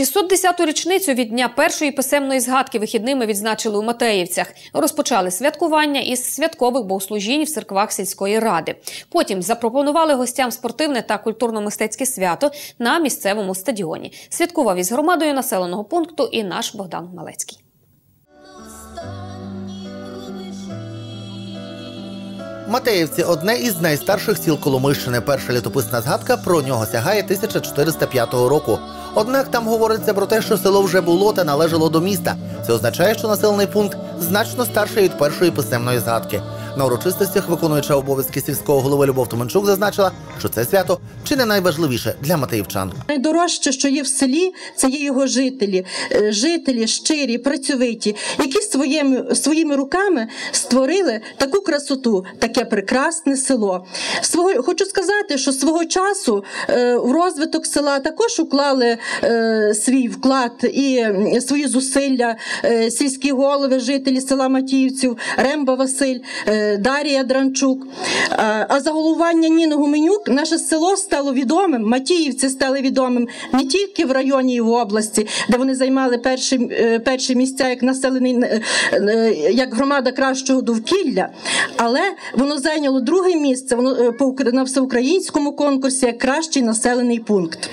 610-ту річницю від дня першої писемної згадки вихідними відзначили у Матеївцях. Розпочали святкування із святкових богослужінь в церквах сільської ради. Потім запропонували гостям спортивне та культурно-мистецьке свято на місцевому стадіоні. Святкував із громадою населеного пункту і наш Богдан Малецький. Матеївці одне із найстарших сіл Коломийщини. Перша літописна згадка про нього сягає 1405 року. Однак там говориться про те, що село вже було та належало до міста. Це означає, що населений пункт значно старший від першої писемної згадки. На урочистостях виконуюча обов'язки сільського голови Любов Томенчук зазначила, що це свято чи не найважливіше для матеївчан. Найдорожче, що є в селі, це є його жителі, Е, жителі щирі, працьовиті, які своїми своїми руками створили таку красоту, таке прекрасне село. Свого хочу сказати, що свого часу е, в розвиток села також уклали е, свій вклад і свої зусилля сільські голови, жителі села Матіївців, Ремба Василь, Дарія Дранчук. А, а за головування Ніни Гуменюк наше село стало відомим, Матіївці стали відомим не тільки в районі і в області, де вони займали перші, е, перші місця як населений е, е, як громада кращого довкілля, але воно зайняло друге місце воно е, на всеукраїнському конкурсі як кращий населений пункт.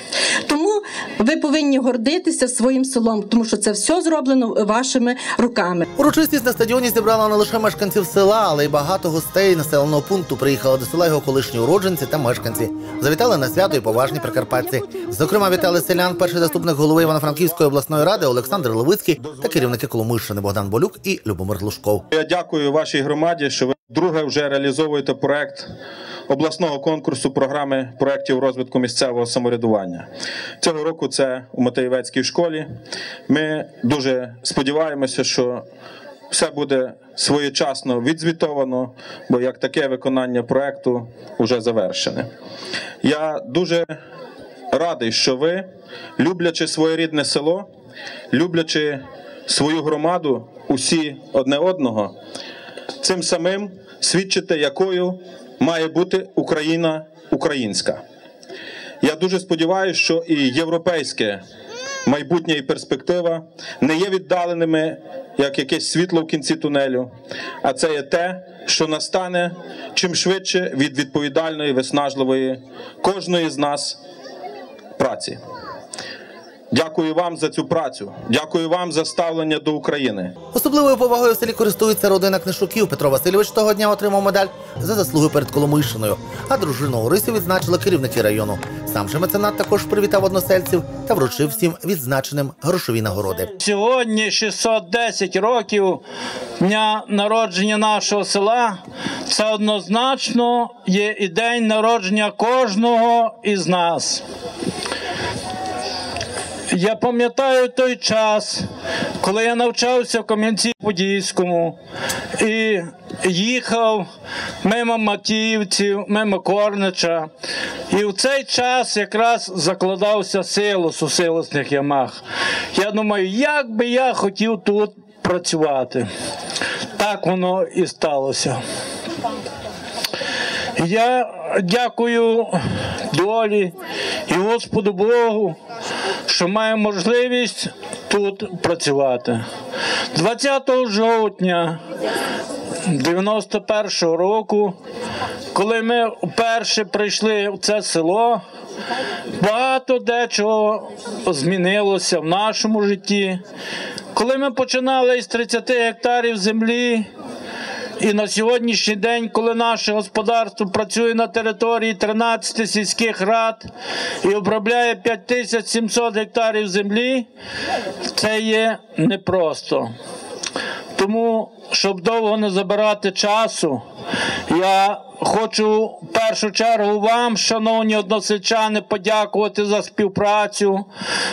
Тому ви повинні гордитися своїм селом, тому що це все зроблено вашими руками. Урочистість на стадіоні зібрала не лише мешканців села, але й багато гостей населеного пункту. Приїхали до села його колишні уродженці та мешканці. Завітали на свято і поважні прикарпатці. Зокрема, вітали селян перший заступник голови Івано-Франківської обласної ради Олександр Левицький та керівники Коломийщини Богдан Болюк і Любомир Глушков. Я дякую вашій громаді, що ви друге вже реалізовуєте проект обласного конкурсу програми проєктів розвитку місцевого самоврядування. Цього року це у Матеєвецькій школі. Ми дуже сподіваємося, що все буде своєчасно відзвітовано, бо як таке виконання проекту вже завершене. Я дуже радий, що ви, люблячи своє рідне село, люблячи свою громаду, усі одне одного, цим самим свідчите, якою має бути Україна українська. Я дуже сподіваюся, що і європейське майбутнє і перспектива не є віддаленими як якесь світло в кінці тунелю, а це є те, що настане чим швидше від відповідальної, виснажливої кожної з нас праці. Дякую вам за цю працю. Дякую вам за ставлення до України. Особливою повагою в селі користується родина книжуків. Петро Васильович того дня отримав медаль за заслуги перед Коломийщиною, а дружину Орисю відзначили керівники району. Сам же меценат також привітав односельців та вручив всім відзначеним грошові нагороди. Сьогодні 610 років дня народження нашого села. Це однозначно є і день народження кожного із нас. Я пам'ятаю той час, коли я навчався в Кам'янці-Подільському і їхав мимо Матіївців, мимо Корнича. І в цей час якраз закладався силос у силосних ямах. Я думаю, як би я хотів тут працювати. Так воно і сталося. Я дякую долі і Господу Богу, що маю можливість тут працювати. 20 жовтня 91-го року, коли ми вперше прийшли в це село, багато дечого змінилося в нашому житті. Коли ми починали із 30 гектарів землі, і на сьогоднішній день, коли наше господарство працює на території 13 сільських рад і обробляє 5700 гектарів землі, це є непросто. Тому, щоб довго не забирати часу, я хочу в першу чергу вам, шановні односельчани, подякувати за співпрацю,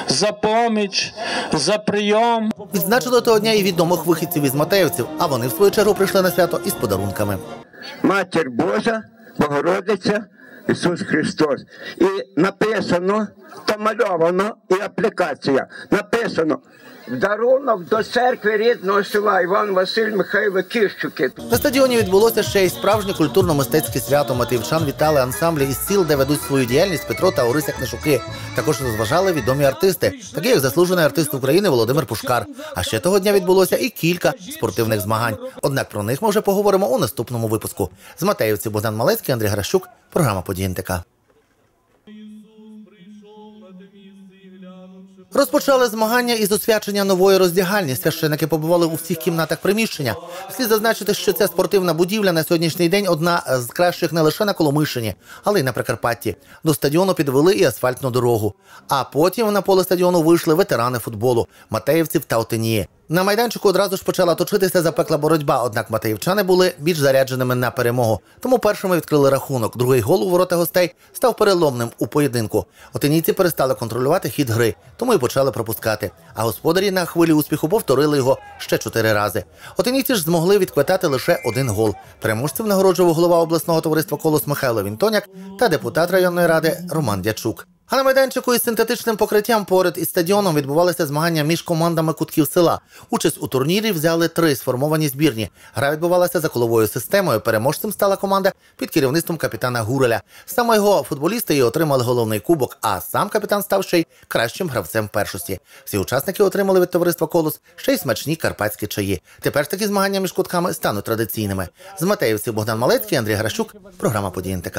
за поміч, за прийом. Відзначили того дня і відомих вихідців із Матеївців, а вони в свою чергу прийшли на свято із подарунками. Матір Божа, Богородиця, Ісус Христос. І написано, та мальовано і аплікація. Написано дарунок до церкви рідного села Іван Василь Михайло Кіщуки. На стадіоні відбулося ще й справжнє культурно-мистецьке свято. Мативчан вітали ансамблі із сіл, де ведуть свою діяльність Петро та Орися Книшуки. Також розважали відомі артисти, такі як заслужений артист України Володимир Пушкар. А ще того дня відбулося і кілька спортивних змагань. Однак про них ми вже поговоримо у наступному випуску. З Матеївців Богдан Малецький, Андрій Гращук, програма «Події НТК». Розпочали змагання із освячення нової роздягальні. Священики побували у всіх кімнатах приміщення. Слід зазначити, що ця спортивна будівля на сьогоднішній день одна з кращих не лише на Коломишині, але й на Прикарпатті. До стадіону підвели і асфальтну дорогу. А потім на поле стадіону вийшли ветерани футболу Матеївців та Отинії. На майданчику одразу ж почала точитися запекла боротьба, однак матеївчани були більш зарядженими на перемогу. Тому першими відкрили рахунок. Другий гол у ворота гостей став переломним у поєдинку. Отинійці перестали контролювати хід гри, тому і почали пропускати. А господарі на хвилі успіху повторили його ще чотири рази. Отинійці ж змогли відквитати лише один гол. Переможців нагороджував голова обласного товариства Колос Михайло Вінтоняк та депутат районної ради Роман Дячук. А на майданчику із синтетичним покриттям поряд із стадіоном відбувалися змагання між командами кутків села. Участь у турнірі взяли три сформовані збірні. Гра відбувалася за коловою системою. Переможцем стала команда під керівництвом капітана Гуреля. Саме його футболісти і отримали головний кубок, а сам капітан став ще й кращим гравцем першості. Всі учасники отримали від товариства Колос ще й смачні карпатські чаї. Тепер такі змагання між кутками стануть традиційними. З Матеївців Богдан Малецький, Андрій Гращук, програма «Події НТК».